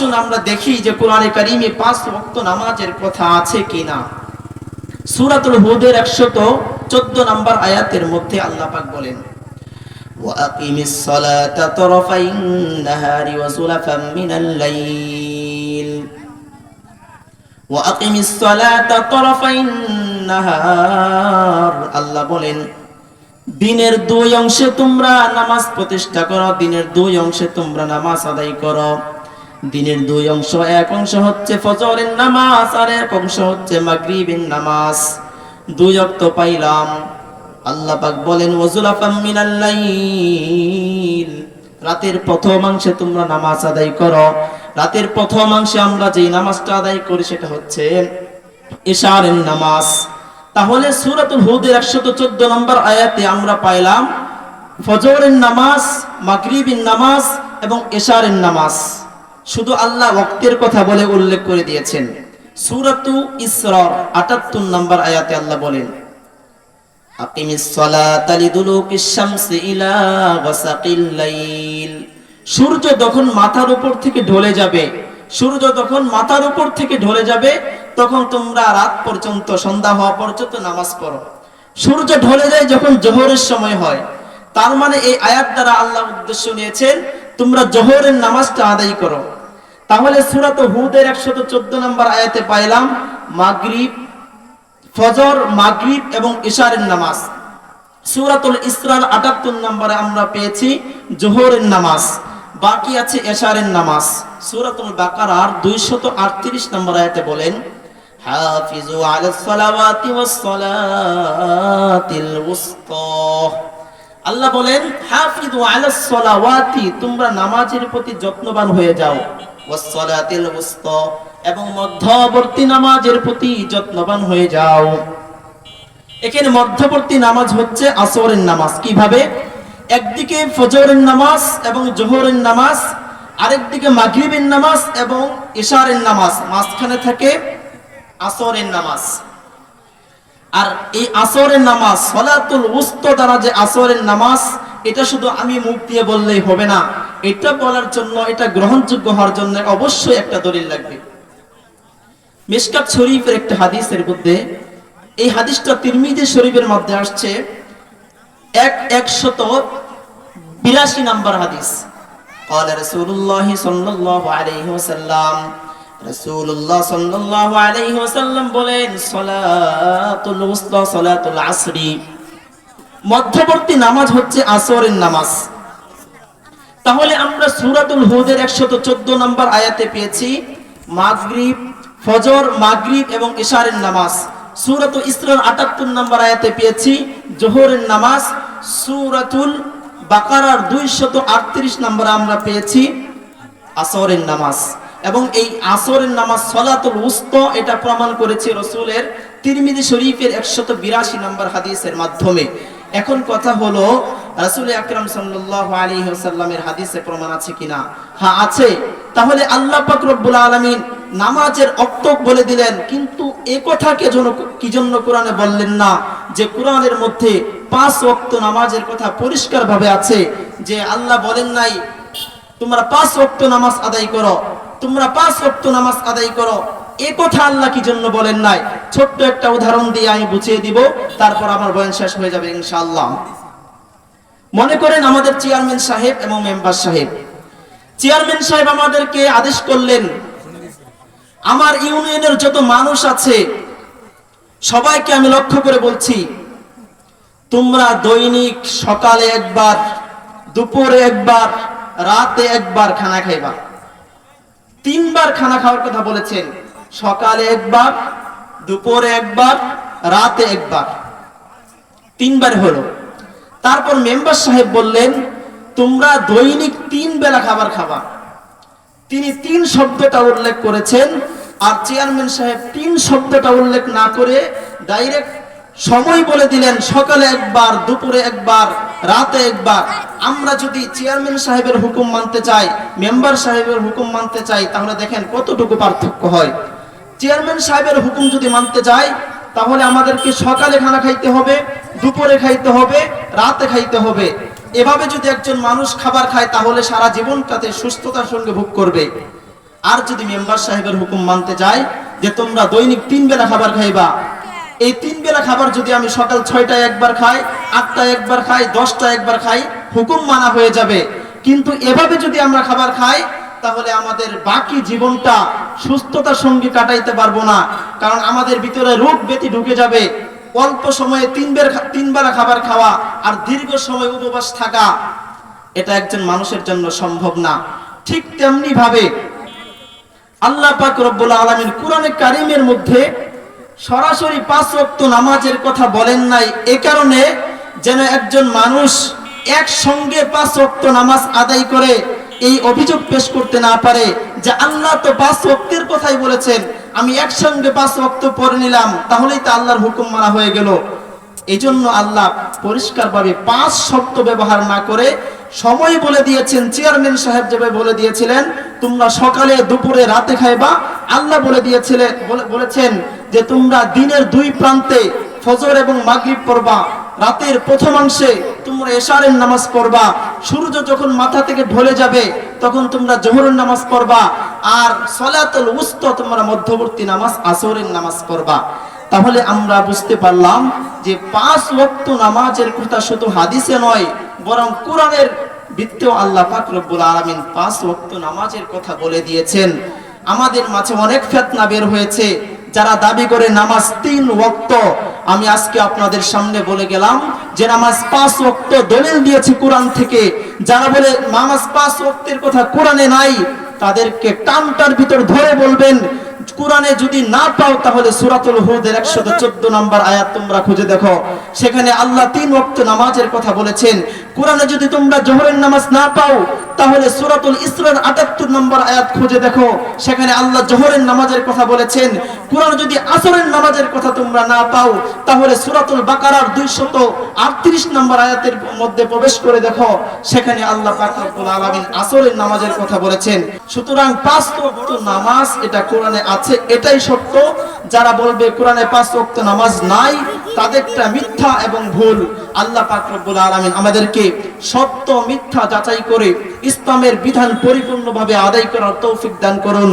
আসুন আমরা দেখি যে কোরআনে কারিমে পাঁচ ওয়াক্ত নামাজের কথা আছে কিনা সূরাতুল হুদের 114 নম্বর আয়াতের মধ্যে আল্লাহ পাক বলেন وأقم الصلاة طرفي النهار وزلفا من الليل وأقم الصلاة طرفي النهار আল্লাহ বলেন দিনের দুই অংশে তোমরা নামাজ প্রতিষ্ঠা করো দিনের দুই অংশে তোমরা নামাজ আদায় করো দিনের দুই অংশ, এক অংশ হচ্ছে ফজরের নামাজ আর এক অংশ হচ্ছে মাগরিবের নামাজ। দুই অক্ত পাইলাম। আল্লাহ পাক বলেন ওয়াজুলাফাম মিনাল লাইল। রাতের প্রথমাংশে তোমরা নামাজ আদায় করো। রাতের প্রথমাংশে আমরা যেই নামাজটা আদায় করি সেটা হচ্ছে ইশারের নামাজ। তাহলে সূরাতুল হুদের 114 নম্বর আয়াতে আমরা পাইলাম, ফজরের নামাজ, মাগরিবের নামাজ এবং এশারের নামাজ। শুধু আল্লাহ ওয়াক্তের কথা বলে উল্লেখ করে দিয়েছেন। সূরাতু ইসরার 78 নম্বর আয়াতে আল্লাহ বলেন সূর্য যখন মাথার উপর থেকে ঢলে যাবে, সূর্য যখন মাথার উপর থেকে ঢলে যাবে, তখন তোমরা রাত পর্যন্ত, সন্ধ্যা হওয়া পর্যন্ত নামাজ পড়ো। সূর্য ঢলে যায় যখন জোহরের সময় হয়। তার মানে এই আয়াত দ্বারা আল্লাহ উদ্দেশ্য নিয়েছেন, তোমরা জোহরের নামাজটা আদায় করো। তাহলে সূরাত হুদের 114 নম্বর আয়াতে পাইলাম, মাগরিব, ফজর, মাগরিব এবং ইশারের নামাজ। সূরাতুল ইসরার 78 নম্বরে আমরা পেয়েছি জোহরের নামাজ, বাকি আছে এশারের নামাজ। সূরাতুল বাকারার 238 নম্বর আয়াতে বলেন আল্লাহ বলেন, হাফিজু আলাস সালাওয়াতি, তোমরা নামাজের প্রতি যত্নবান হয়ে যাও। ওয়াস সালাতিল উসতা এবং মধ্যবর্তী নামাজের প্রতি যত্নবান হয়ে যাও। এখানে মধ্যবর্তী নামাজ হচ্ছে আসরের নামাজ। কীভাবে? একদিকে ফজরের নামাজ এবং জোহরের নামাজ, আরেকদিকে মাগরিবের নামাজ এবং ইশারের নামাজ। মাঝখানে থাকে আসরের নামাজ। আর এই আসরের নামাজ, সলাতুল উস্ত দ্বারা যে আসরের নামাজ, এটা শুধু আমি মুখ দিয়ে বললেই হবে না। এটা বলার জন্য এটা গ্রহণযোগ্য হওয়ার জন্য অবশ্যই একটা দলিল লাগবে মিশকাত শরীফের একটা হাদিসের মধ্যে এই হাদিসটা তিরমিজি শরীফের মধ্যে আসছে এক একশত বিরাশি নাম্বার হাদিস قال رسول الله صلى الله عليه وسلم رسول الله صلى الله عليه وسلم বলেন সালাতুল উসতা সালাতুল আসরি মধ্যবর্তী নামাজ হচ্ছে আসরের নামাজ তাহলে আমরা সূরাতুল হুদের 114 নম্বর আয়াতে পেয়েছি, মাগরিব, ফজর, মাগরিব এবং ইশারের নামাজ। সূরাতুল ইসরার 78 নম্বর আয়াতে পেয়েছি, জোহরের নামাজ। সূরাতুল বাকারার 238 নম্বর আমরা পেয়েছি, আসরের নামাজ। এবং এই আসরের নামাজ সলাতুল উস্ত, এটা প্রমাণ করেছে রসুলের তিরমিজি শরীফের 182 নম্বর হাদিসের মাধ্যমে। এখন কথা হলো রাসূল আকরাম হাদিসে প্রমাণ আছে কিনা? হ্যাঁ আছে। তাহলে আল্লাহ পাক রব্বুল নামাজের বলে দিলেন, কিন্তু এ কি জন্য কোরআনে বললেন না? যে কোরআনের মধ্যে পাঁচ ওয়াক্ত নামাজের কথা পরিষ্কার ভাবে আছে, যে আল্লাহ বলেন নাই, তোমরা পাঁচ ওয়াক্ত নামাজ আদায় করো, তোমরা পাঁচ ওয়াক্ত নামাজ আদায় করো। এ কথা আল্লাহ কি জন্য বলেন নাই? ছোট্ট একটা উদাহরণ দিয়ে আমি বুঝিয়ে দিব, তারপর আমার বয়ান শেষ হয়ে যাবে ইনশাআল্লাহ। মনে করেন আমাদের চেয়ারম্যান সাহেব এবং মেম্বার সাহেব। চেয়ারম্যান সাহেব আমাদেরকে আদেশ করলেন, আমার ইউনিয়নের যত মানুষ আছে, সবাইকে আমি লক্ষ্য করে বলছি, তোমরা দৈনিক সকালে একবার, দুপুরে একবার, রাতে একবার খানা খাইবা। তিনবার খানা খাওয়ার কথা বলেছেন। সকালে একবার, দুপুরে একবার, রাতে একবার। তিনবার হলো। তারপর মেম্বার সাহেব বললেন, তোমরা দৈনিক তিন বেলা খাবার খাবা। তিনি তিন শব্দটা উল্লেখ করেছেন, আর চেয়ারম্যান সাহেব তিন শব্দটা উল্লেখ না করে ডাইরেক্ট সময় বলে দিলেন, সকালে একবার, দুপুরে একবার, রাতে একবার। আমরা যদি চেয়ারম্যান সাহেবের হুকুম মানতে চাই, মেম্বার সাহেবের হুকুম মানতে চাই, তাহলে দেখেন কতটুকু পার্থক্য হয়। চেয়ারম্যান সাহেবের হুকুম যদি মানতে চাই তাহলে আমাদেরকে সকালে খানা খাইতে হবে, দুপুরে খাইতে হবে, রাতে খাইতে হবে। এভাবে যদি একজন মানুষ খাবার খায়, তাহলে সারা জীবনটাতে সুস্থতার সঙ্গে ভোগ করবে। আর যদি মেম্বার সাহেবের হুকুম মানতে চাই যে তোমরা দৈনিক তিন বেলা খাবার খাইবা, এই তিন বেলা খাবার যদি আমি সকাল ছয়টায় একবার খাই, আটটায় একবার খাই, দশটায় একবার খাই, হুকুম মানা হয়ে যাবে। কিন্তু এভাবে যদি আমরা খাবার খাই তাহলে আমাদের বাকি জীবনটা সুস্থতার সঙ্গে কাটাইতে পারব না। কারণ আমাদের ভিতরে রোগ ব্যথি ঢুকে যাবে। অল্প সময়ে তিন বের তিন বেলা খাবার খাওয়া আর দীর্ঘ সময় উপবাস থাকা, এটা একজন মানুষের জন্য সম্ভব না। ঠিক তেমনি ভাবে আল্লাহ পাক রব্বুল আলামিন কোরআনে কারিমের মধ্যে সরাসরি পাঁচ রক্ত নামাজের কথা বলেন নাই, এ কারণে যেন একজন মানুষ একসঙ্গে পাঁচ রক্ত নামাজ আদায় করে এই অভিযোগ পেশ করতে না পারে যে আল্লাহ তো পাঁচ ওয়াক্তের কথাই বলেছেন। আমি একসঙ্গে পাঁচ ওয়াক্ত পড়ে নিলাম, তাহলেই তো আল্লাহর হুকুম মানা হয়ে গেল। এই জন্য আল্লাহ পরিষ্কারভাবে পাঁচ শব্দ ব্যবহার না করে সময় বলে দিয়েছেন, চেয়ারম্যান সাহেব যেভাবে বলে দিয়েছিলেন, তোমরা সকালে, দুপুরে, রাতে খাইবা। আল্লাহ বলে দিয়েছিলেন, বলে- বলেছেন যে তোমরা দিনের দুই প্রান্তে ফজর এবং মাগরিব পড়বা, রাতের প্রথমাংশে তোমরা এশারের নামাজ পড়বা সূর্য যখন মাথা থেকে ঢলে যাবে, তখন তোমরা জোহরের নামাজ পড়বা আর সলাতুল উস্ত তোমরা মধ্যবর্তী নামাজ, আসরের নামাজ পড়বা। তাহলে আমরা বুঝতে পারলাম যে পাঁচ ওয়াক্ত নামাজের কথা শুধু হাদিসে নয়, বরং কোরআনের ভিত্তিও আল্লাহ পাক আলামিন পাঁচ ওয়াক্ত নামাজের কথা বলে দিয়েছেন। আমাদের মাঝে অনেক ফেতনা বের হয়েছে। যারা দাবি করে নামাজ তিন ওয়াক্ত, আমি আজকে আপনাদের সামনে বলে গেলাম যে নামাজ পাঁচ ওয়াক্ত দলিল দিয়েছে কোরআন থেকে। যারা বলে নামাজ পাঁচ ওয়াক্তের কথা কোরআনে নাই, তাদেরকে টানটার ভিতর ধরে বলবেন, কোরআনে যদি না পাও তাহলে সুরাতুল হুদের 114 নম্বর আয়াত তোমরা খুঁজে দেখো। সেখানে আল্লাহ তিন ওয়াক্ত নামাজের কথা বলেছেন। কোরআনে যদি তোমরা জোহরের নামাজ না পাও তাহলে সূরাতুল ইসরার 78 নম্বর আয়াত খুঁজে দেখো। সেখানে আল্লাহ জোহরের নামাজের কথা বলেছেন, কোরআনে যদি আসরের নামাজের কথা তোমরা না পাও, তাহলে সূরাতুল বাকারার 238 নম্বর আয়াতের মধ্যে প্রবেশ করে দেখো। সেখানে আল্লাহ পাক রব্বুল আলামিন আসরের নামাজের কথা বলেছেন। সুতরাং পাঁচ ওয়াক্ত নামাজ এটা কোরআনে আছে, এটাই সত্য। যারা বলবে কোরআনে পাঁচ ওয়াক্ত নামাজ নাই তাদেরটা মিথ্যা এবং ভুল। আল্লাহ পাক রব্বুল আলামিন আমাদেরকে সত্য মিথ্যা যাচাই করে ইসলামের বিধান পরিপূর্ণভাবে আদায় করার তৌফিক দান করুন।